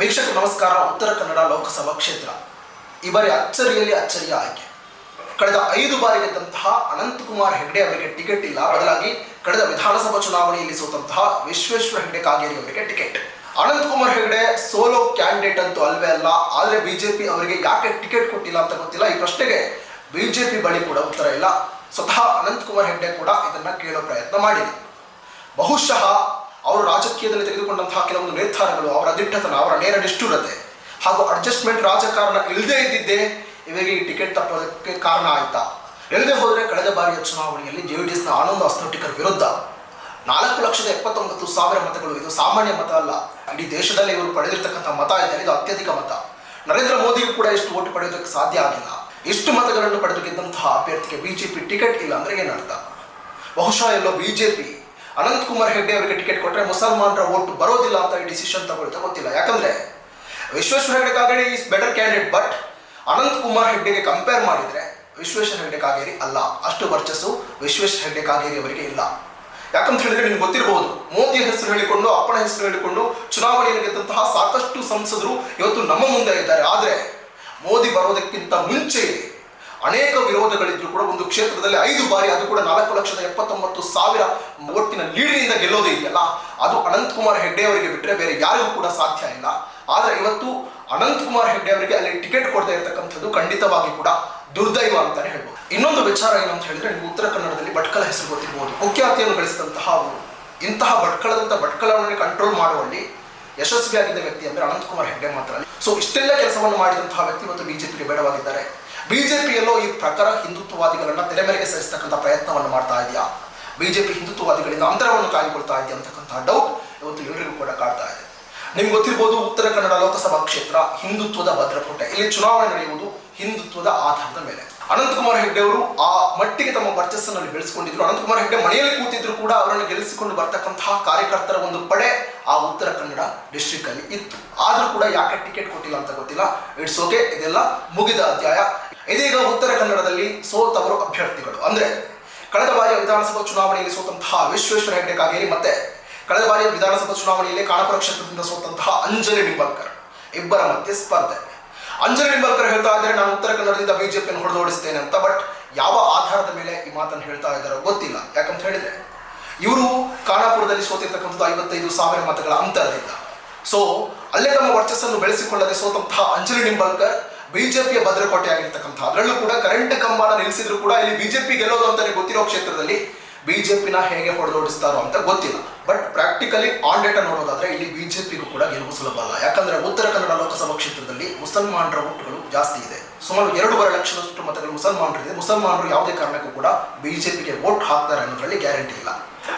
ವೀಕ್ಷಕ ನಮಸ್ಕಾರ. ಉತ್ತರ ಕನ್ನಡ ಲೋಕಸಭಾ ಕ್ಷೇತ್ರ. ಈ ಬಾರಿ ಅಚ್ಚರಿಯಲ್ಲಿ ಅಚ್ಚರಿಯ ಆಯ್ಕೆ. ಕಳೆದ ಐದು ಬಾರಿ ಗೆದ್ದಂತಹ ಅನಂತಕುಮಾರ್ ಹೆಗ್ಡೆ ಅವರಿಗೆ ಟಿಕೆಟ್ ಇಲ್ಲ. ಬದಲಾಗಿ ಕಳೆದ ವಿಧಾನಸಭಾ ಚುನಾವಣೆಯಲ್ಲಿ ಸೋತಂತಹ ವಿಶ್ವೇಶ್ವರ ಹೆಗ್ಡೆ ಕಾಗೇರಿ ಅವರಿಗೆ ticket. Ananthkumar Hegde solo candidate ಅಂತೂ ಅಲ್ವೇ ಅಲ್ಲ. ಆದರೆ ಬಿಜೆಪಿ ಅವರಿಗೆ ಯಾಕೆ ಟಿಕೆಟ್ ಕೊಟ್ಟಿಲ್ಲ ಅಂತ ಗೊತ್ತಿಲ್ಲ. ಈ ಪ್ರಶ್ನೆಗೆ ಬಿಜೆಪಿ ಬಳಿ ಕೂಡ ಉತ್ತರ ಇಲ್ಲ. ಸ್ವತಃ ಅನಂತಕುಮಾರ್ ಹೆಗ್ಡೆ ಕೂಡ ಇದನ್ನ ಕೇಳೋ ಪ್ರಯತ್ನ ಮಾಡಿದೆ. ಬಹುಶಃ ಅವರು ರಾಜಕೀಯದಲ್ಲಿ ತೆಗೆದುಕೊಂಡಂತಹ ಕೆಲವೊಂದು ನಿರ್ಧಾರಗಳು, ಅವರ ದಿಟ್ಟತನ, ಅವರ ನೇರ ನಿಷ್ಠುರತೆ ಹಾಗೂ ಅಡ್ಜಸ್ಟ್ಮೆಂಟ್ ರಾಜಕಾರಣ ಇಲ್ಲದೇ ಇದ್ದಿದ್ದೇ ಇವರಿಗೆ ಈ ಟಿಕೆಟ್ ತಪ್ಪೋದಕ್ಕೆ ಕಾರಣ ಆಯ್ತಾ? ಎಲ್ಲದೆ ಹೋದರೆ ಕಳೆದ ಬಾರಿಯ ಚುನಾವಣೆಯಲ್ಲಿ ಜೆ ಡಿ ಎಸ್ನ ಆನಂದ್ ಅಸ್ನೋಟಿಕರ್ ವಿರುದ್ಧ ನಾಲ್ಕು ಲಕ್ಷದ ಎಪ್ಪತ್ತೊಂಬತ್ತು ಸಾವಿರ ಮತಗಳು, ಇದು ಸಾಮಾನ್ಯ ಮತ ಅಲ್ಲ. ಇಡೀ ದೇಶದಲ್ಲಿ ಇವರು ಪಡೆದಿರ್ತಕ್ಕಂಥ ಮತ ಇದ್ದರೆ ಇದು ಅತ್ಯಧಿಕ ಮತ. ನರೇಂದ್ರ ಮೋದಿಗೂ ಕೂಡ ಇಷ್ಟು ಓಟು ಪಡೆಯೋದಕ್ಕೆ ಸಾಧ್ಯ ಆಗಿಲ್ಲ. ಇಷ್ಟು ಮತಗಳನ್ನು ಪಡೆದು ಗೆದ್ದಂತಹ ಅಭ್ಯರ್ಥಿಗೆ ಬಿಜೆಪಿ ಟಿಕೆಟ್ ಇಲ್ಲ ಅಂದ್ರೆ ಏನರ್ಥ? ಬಹುಶಃ ಎಲ್ಲೋ ಬಿಜೆಪಿ ಅನಂತ್ ಕುಮಾರ್ ಹೆಗ್ಡೆ ಅವರಿಗೆ ಟಿಕೆಟ್ ಕೊಟ್ಟರೆ ಮುಸಲ್ಮಾನರ ಓಟ್ ಬರೋದಿಲ್ಲ ಅಂತ ಈ ಡಿಸಿಷನ್ ತಗೊಳ್ತಾ ಗೊತ್ತಿಲ್ಲ. ಯಾಕಂದ್ರೆ Vishweshwar Hegde Kageri is better candidate but Ananth Kumar ಹೆಗ್ಡೆಗೆ compare ಮಾಡಿದ್ರೆ ವಿಶ್ವೇಶ್ವರ ಹೆಗ್ಡೆ ಕಾಗೇರಿ ಅಲ್ಲ. ಅಷ್ಟು ವರ್ಚಸ್ಸು ವಿಶ್ವೇಶ್ವರ ಹೆಗ್ಡೆ ಕಾಗೇರಿ ಅವರಿಗೆ ಇಲ್ಲ. ಯಾಕಂತ ಹೇಳಿದ್ರೆ ನಿಮ್ಗೆ ಗೊತ್ತಿರಬಹುದು ಮೋದಿ ಹೆಸರು ಹೇಳಿಕೊಂಡು, ಅಪ್ಪನ ಹೆಸರು ಹೇಳಿಕೊಂಡು ಚುನಾವಣೆಯಲ್ಲಿ ಗೆದ್ದಂತಹ ಸಾಕಷ್ಟು ಸಂಸದರು ಇವತ್ತು ನಮ್ಮ ಮುಂದೆ ಇದ್ದಾರೆ. ಆದರೆ ಮೋದಿ ಬರೋದಕ್ಕಿಂತ ಮುಂಚೆ ಅನೇಕ ವಿರೋಧಗಳಿದ್ರು ಕೂಡ ಒಂದು ಕ್ಷೇತ್ರದಲ್ಲಿ ಐದು ಬಾರಿ ಅದು ಕೂಡ ನಾಲ್ಕು ಲಕ್ಷದ ಎಪ್ಪತ್ತೊಂಬತ್ತು ಸಾವಿರ ಒಟ್ಟಿನ ಲೀಡಿನಿಂದ ಗೆಲ್ಲೋದೇ ಇದೆಯಲ್ಲ, ಅದು ಅನಂತ್ ಕುಮಾರ್ ಹೆಗ್ಡೆ ಅವರಿಗೆ ಬಿಟ್ಟರೆ ಬೇರೆ ಯಾರಿಗೂ ಕೂಡ ಸಾಧ್ಯ ಇಲ್ಲ. ಆದರೆ ಇವತ್ತು ಅನಂತ್ ಕುಮಾರ್ ಹೆಗ್ಡೆ ಅವರಿಗೆ ಅಲ್ಲಿ ಟಿಕೆಟ್ ಕೊಡದೇ ಇರತಕ್ಕಂಥದ್ದು ಖಂಡಿತವಾಗಿ ಕೂಡ ದುರ್ದೈವ ಅಂತಾನೆ ಹೇಳ್ಬೋದು. ಇನ್ನೊಂದು ವಿಚಾರ ಏನಂತ ಹೇಳಿದ್ರೆ ನೀವು ಉತ್ತರ ಕನ್ನಡದಲ್ಲಿ ಭಟ್ಕಳ ಹೆಸರು ಗೊತ್ತಿರಬಹುದು ಕುಖ್ಯಾತಿಯನ್ನು ಗಳಿಸಿದಂತಹ ಅವರು, ಇಂತಹ ಭಟ್ಕಳದಂತ ಭಟ್ಕಳವನ್ನು ಕಂಟ್ರೋಲ್ ಮಾಡುವಲ್ಲಿ ಯಶಸ್ವಿಯಾಗಿದ್ದ ವ್ಯಕ್ತಿ ಅಂದ್ರೆ ಅನಂತ್ ಕುಮಾರ್ ಹೆಗ್ಡೆ ಮಾತ್ರ. ಸೊ ಇಷ್ಟೆಲ್ಲ ಕೆಲಸವನ್ನು ಮಾಡಿದಂತಹ ವ್ಯಕ್ತಿ ಮತ್ತು ಬಿಜೆಪಿಗೆ ಬೇಡವಾಗಿದ್ದಾರೆ. ಬಿಜೆಪಿಯಲ್ಲೋ ಈ ಪ್ರಕಾರ ಹಿಂದುತ್ವವಾದಿಗಳನ್ನ ತೆರೆಮರೆಗೆ ಸರಿಸ್ತಕ್ಕಂಥ ಪ್ರಯತ್ನವನ್ನು ಮಾಡ್ತಾ ಇದೆಯಾ? ಬಿಜೆಪಿ ಹಿಂದುತ್ವವಾದಿಗಳಿಂದ ಅಂತರವನ್ನು ಕಾಯ್ಕೊಳ್ತಾ ಇದೆಯಾ ಅಂತಕ್ಕಂಥ ಡೌಟ್ ಇವತ್ತು ಎಲ್ಲರಿಗೂ ಕೂಡ ಕಾಡ್ತಾ ಇದೆ. ನಿಮ್ಗೆ ಗೊತ್ತಿರ್ಬೋದು ಉತ್ತರ ಕನ್ನಡ ಲೋಕಸಭಾ ಕ್ಷೇತ್ರ ಹಿಂದುತ್ವದ ಭದ್ರಕೋಟೆ. ಇಲ್ಲಿ ಚುನಾವಣೆ ನಡೆಯುವುದು ಹಿಂದುತ್ವದ ಆಧಾರದ ಮೇಲೆ. ಅನಂತಕುಮಾರ್ ಹೆಗ್ಡೆ ಅವರು ಆ ಮಟ್ಟಿಗೆ ತಮ್ಮ ವರ್ಚಸ್ಸನ್ನು ಬೆಳೆಸಿಕೊಂಡಿದ್ರು. ಅನಂತಕುಮಾರ್ ಹೆಗ್ಡೆ ಮನೆಯಲ್ಲಿ ಕೂತಿದ್ರು ಕೂಡ ಅವರನ್ನು ಗೆಲ್ಲಿಸಿಕೊಂಡು ಬರ್ತಕ್ಕಂತಹ ಕಾರ್ಯಕರ್ತರ ಒಂದು ಪಡೆ ಆ ಉತ್ತರ ಕನ್ನಡ ಡಿಸ್ಟ್ರಿಕ್ಟ್ ಅಲ್ಲಿ ಇತ್ತು. ಆದರೂ ಕೂಡ ಯಾಕೆ ಟಿಕೆಟ್ ಕೊಟ್ಟಿಲ್ಲ ಅಂತ ಗೊತ್ತಿಲ್ಲ. ಇಟ್ಸ್ ಓಕೆ ಇದೆಲ್ಲ ಮುಗಿದ ಅಧ್ಯಾಯ. ಇದೀಗ ಉತ್ತರ ಕನ್ನಡದಲ್ಲಿ ಸೋತವರು ಅಭ್ಯರ್ಥಿಗಳು. ಅಂದ್ರೆ ಕಳೆದ ಬಾರಿಯ ವಿಧಾನಸಭಾ ಚುನಾವಣೆಯಲ್ಲಿ ಸೋತಂತಹ ವಿಶ್ವೇಶ್ವರ ಹೆಗ್ಡೆ ಕಾಗೇರಿ ಮತ್ತೆ ಕಳೆದ ಬಾರಿಯ ವಿಧಾನಸಭಾ ಚುನಾವಣೆಯಲ್ಲಿ ಕಾಣಪುರ ಕ್ಷೇತ್ರದಿಂದ ಸೋತಂತಹ ಅಂಜಲಿ ನಿಂಬಲ್ಕರ್ ಇಬ್ಬರ ಮಧ್ಯೆ ಸ್ಪರ್ಧೆ. ಅಂಜಲಿ ನಿಂಬಲ್ಕರ್ ಹೇಳ್ತಾ ಇದ್ದಾರೆ, ನಾನು ಉತ್ತರ ಕನ್ನಡದಿಂದ ಬಿಜೆಪಿಯನ್ನು ಹೊಡೆದೋಡಿಸ್ತೇನೆ ಅಂತ, ಬಟ್ ಯಾವ ಆಧಾರದ ಮೇಲೆ ಈ ಮಾತನ್ನು ಹೇಳ್ತಾ ಇದ್ದಾರೋ ಗೊತ್ತಿಲ್ಲ. ಯಾಕಂತ ಹೇಳಿದ್ರೆ, ಇವರು ಖಾನಾಪುರದಲ್ಲಿ ಸೋತಿರ್ತಕ್ಕಂಥದ್ದು ಐವತ್ತೈದು ಸಾವಿರ ಮತಗಳ ಅಂತರದಿಂದ. ಸೊ ಅಲ್ಲೇ ತಮ್ಮ ವರ್ಚಸ್ಸನ್ನು ಬೆಳೆಸಿಕೊಳ್ಳದೆ ಸೋತಂತಹ ಅಂಜಲಿ ನಿಂಬಲ್ಕರ್ ಬಿಜೆಪಿಯ ಭದ್ರಕೋಟೆ ಆಗಿರ್ತಕ್ಕಂಥ ಅದರಲ್ಲೂ ಕೂಡ ಕರೆಂಟ್ ಕಂಬನ ನಿಲ್ಲಿಸಿದ್ರು ಕೂಡ ಇಲ್ಲಿ ಬಿಜೆಪಿ ಗೆಲ್ಲೋದು ಅಂತಲೇ ಗೊತ್ತಿರೋ ಕ್ಷೇತ್ರದಲ್ಲಿ ಬಿಜೆಪಿನ ಹೇಗೆ ಹೊಡೆದೋಡಿಸ್ತಾರೋ ಅಂತ ಗೊತ್ತಿಲ್ಲ. ಬಟ್ ಪ್ರಾಕ್ಟಿಕಲಿ ಆನ್ ಡೇಟಾ ನೋಡೋದಾದ್ರೆ ಇಲ್ಲಿ ಬಿಜೆಪಿಗೂ ಕೂಡ ಗೆಲುವು ಸುಲಭ ಅಲ್ಲ. ಯಾಕಂದ್ರೆ ಉತ್ತರ ಕನ್ನಡ ಲೋಕಸಭಾ ಕ್ಷೇತ್ರದಲ್ಲಿ ಮುಸಲ್ಮಾನರ ಓಟ್ಗಳು ಜಾಸ್ತಿ ಇದೆ. ಸುಮಾರು ಎರಡೂವರೆ ಲಕ್ಷದಷ್ಟು ಮತಗಳು ಮುಸಲ್ಮಾನರಿದೆ ಮುಸಲ್ಮಾನರು ಯಾವುದೇ ಕಾರಣಕ್ಕೂ ಕೂಡ ಬಿಜೆಪಿಗೆ ವೋಟ್ ಹಾಕ್ತಾರೆ ಅನ್ನೋದರಲ್ಲಿ ಗ್ಯಾರಂಟಿ ಇಲ್ಲ.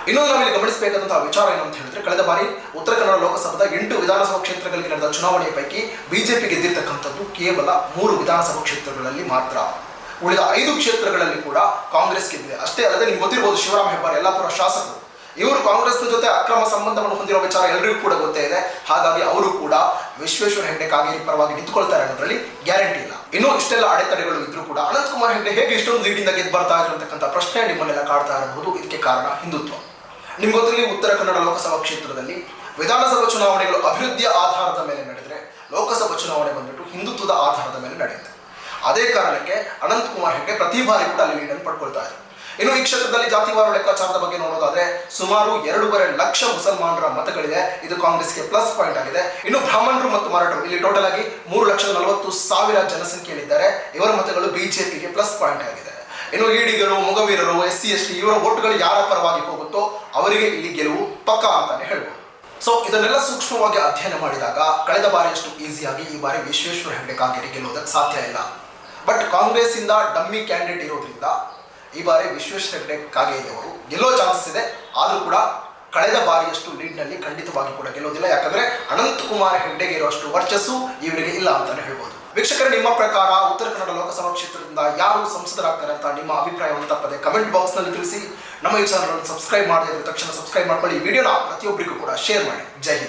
ಇನ್ನೊಂದು ನಾವಿಲ್ಲಿ ಗಮನಿಸಬೇಕಾದಂತಹ ವಿಚಾರ ಏನು ಅಂತ ಹೇಳಿದ್ರೆ, ಕಳೆದ ಬಾರಿ ಉತ್ತರ ಕನ್ನಡ ಲೋಕಸಭಾದ ಎಂಟು ವಿಧಾನಸಭಾ ಕ್ಷೇತ್ರಗಳಿಗೆ ನಡೆದ ಚುನಾವಣೆಯ ಪೈಕಿ ಬಿಜೆಪಿ ಗೆದ್ದಿರ್ತಕ್ಕಂಥದ್ದು ಕೇವಲ ಮೂರು ವಿಧಾನಸಭಾ ಕ್ಷೇತ್ರಗಳಲ್ಲಿ ಮಾತ್ರ. ಉಳಿದ ಐದು ಕ್ಷೇತ್ರಗಳಲ್ಲಿ ಕೂಡ ಕಾಂಗ್ರೆಸ್ ಗೆದ್ದಿದೆ ಅಷ್ಟೇ ಅಲ್ಲದೆ ನಿಮ್ಗೆ ಗೊತ್ತಿರಬಹುದು ಶಿವರಾಮ್ ಹೆಬ್ಬಾರ್, ಯಲ್ಲಾಪುರ ಶಾಸಕರು. ಇವರು ಕಾಂಗ್ರೆಸ್ನ ಜೊತೆ ಅಕ್ರಮ ಸಂಬಂಧವನ್ನು ಹೊಂದಿರೋ ವಿಚಾರ ಎಲ್ಲರಿಗೂ ಕೂಡ ಗೊತ್ತೇ ಇದೆ. ಹಾಗಾಗಿ ಅವರು ಕೂಡ ವಿಶ್ವೇಶ್ವರ ಹೆಗ್ಡೆ ಕಾಗೇರಿ ಪರವಾಗಿ ನಿಂತ್ಕೊಳ್ತಾರೆ ಅನ್ನೋದ್ರಲ್ಲಿ ಗ್ಯಾರಂಟಿ ಇಲ್ಲ. ಇನ್ನೂ ಇಷ್ಟೆಲ್ಲ ಅಡೆತಡೆಗಳು ಇದ್ರೂ ಕೂಡ ಅನಂತ್ ಕುಮಾರ್ ಹೆಗ್ಡೆ ಹೇಗೆ ಇಷ್ಟೊಂದು ಲೀಡಿಂದ ಗೆದ್ದು ಬರ್ತಾ ಇರತಕ್ಕಂಥ ಪ್ರಶ್ನೆ ನಿಮ್ಮನ್ನೆಲ್ಲ ಕಾಡ್ತಾ ಇರಬಹುದು. ಇದಕ್ಕೆ ಕಾರಣ ಹಿಂದುತ್ವ. ನಿಮ್ಗೆ ಗೊತ್ತಿರಲಿ ಉತ್ತರ ಕನ್ನಡ ಲೋಕಸಭಾ ಕ್ಷೇತ್ರದಲ್ಲಿ ವಿಧಾನಸಭಾ ಚುನಾವಣೆಗಳು ಅಭಿವೃದ್ಧಿಯ ಆಧಾರದ ಮೇಲೆ ನಡೆದರೆ ಲೋಕಸಭಾ ಚುನಾವಣೆ ಬಂದ್ಬಿಟ್ಟು ಹಿಂದುತ್ವದ ಆಧಾರದ ಮೇಲೆ ನಡೆಯುತ್ತೆ. ಅದೇ ಕಾರಣಕ್ಕೆ ಅನಂತ್ ಕುಮಾರ್ ಹೆಗ್ಡೆ ಪ್ರತಿ ಬಾರಿ ಕೂಡ ಅಲ್ಲಿ ಲೀಡನ್ನು ಪಡ್ಕೊಳ್ತಾ ಇದ್ರು. ಇನ್ನು ಈ ಕ್ಷೇತ್ರದಲ್ಲಿ ಜಾತಿವಾರ ಲೆಕ್ಕಾಚಾರದ ಬಗ್ಗೆ ನೋಡೋದಾದ್ರೆ ಸುಮಾರು ಎರಡೂವರೆ ಲಕ್ಷ ಮುಸಲ್ಮಾನರ ಮತಗಳಿದೆ. ಇದು ಕಾಂಗ್ರೆಸ್ಗೆ ಪ್ಲಸ್ ಪಾಯಿಂಟ್ ಆಗಿದೆ. ಇನ್ನು ಬ್ರಾಹ್ಮಣರು ಮತ್ತು ಮರಾಠರು, ಇಲ್ಲಿ ಟೋಟಲ್ ಆಗಿ ಮೂರು ಲಕ್ಷದ ನಲವತ್ತು ಸಾವಿರ ಜನಸಂಖ್ಯೆಯಲ್ಲಿದ್ದಾರೆ. ಇವರ ಮತಗಳು ಬಿಜೆಪಿಗೆ ಪ್ಲಸ್ ಪಾಯಿಂಟ್ ಆಗಿದೆ. ಇನ್ನು ಈಡಿಗರು ಮೊಗವೀರರು ಎಸ್ ಸಿ ಎಸ್ ಟಿ ಇವರ ಓಟುಗಳು ಯಾರ ಪರವಾಗಿ ಹೋಗುತ್ತೋ ಅವರಿಗೆ ಇಲ್ಲಿ ಗೆಲುವು ಪಕ್ಕ ಅಂತಾನೆ ಹೇಳ್ಬೋದು. ಸೊ ಇದನ್ನೆಲ್ಲ ಸೂಕ್ಷ್ಮವಾಗಿ ಅಧ್ಯಯನ ಮಾಡಿದಾಗ, ಕಳೆದ ಬಾರಿಯಷ್ಟು ಈಸಿಯಾಗಿ ಈ ಬಾರಿ ವಿಶ್ವೇಶ್ವರ ಹೆಗ್ಡೆ ಕಾಗೇರಿ ಗೆಲ್ಲುವುದಕ್ಕೆ ಸಾಧ್ಯ ಇಲ್ಲ. ಬಟ್ ಕಾಂಗ್ರೆಸ್ ಇಂದ ಡಮ್ಮಿ ಕ್ಯಾಂಡಿಡೇಟ್ ಇರೋದ್ರಿಂದ ಈ ಬಾರಿ ವಿಶ್ವೇಶ್ವರ ಹೆಗ್ಡೆ ಕಾಗೇಯವರು ಗೆಲ್ಲೋ ಚಾನ್ಸಸ್ ಇದೆ. ಆದರೂ ಕೂಡ ಕಳೆದ ಬಾರಿಯಷ್ಟು ಲೀಡ್ನಲ್ಲಿ ಖಂಡಿತವಾಗಿ ಕೂಡ ಗೆಲ್ಲೋದಿಲ್ಲ. ಯಾಕಂದ್ರೆ ಅನಂತ್ ಕುಮಾರ್ ಹೆಗ್ಡೆಗೆ ಇರುವಷ್ಟು ವರ್ಚಸ್ಸು ಇವರಿಗೆ ಇಲ್ಲ ಅಂತಲೇ ಹೇಳ್ಬೋದು. ವೀಕ್ಷಕರ, ನಿಮ್ಮ ಪ್ರಕಾರ ಉತ್ತರ ಕನ್ನಡ ಲೋಕಸಭಾ ಕ್ಷೇತ್ರದಿಂದ ಯಾರು ಸಂಸದರಾಗ್ತಾರೆ ಅಂತ ನಿಮ್ಮ ಅಭಿಪ್ರಾಯವನ್ನು ತಪ್ಪದೆ ಕಮೆಂಟ್ ಬಾಕ್ಸ್ನಲ್ಲಿ ತಿಳಿಸಿ. ನಮ್ಮ ಈ ಚಾನಲ್ ಸಬ್ಸ್ಕ್ರೈಬ್ ಮಾಡಿದ ತಕ್ಷಣ ಸಬ್ಸ್ಕ್ರೈಬ್ ಮಾಡ್ಕೊಳ್ಳಿ. ವಿಡಿಯೋನ ಪ್ರತಿಯೊಬ್ಬರಿಗೂ ಕೂಡ ಶೇರ್ ಮಾಡಿ. ಜೈ ಹಿಂದ್.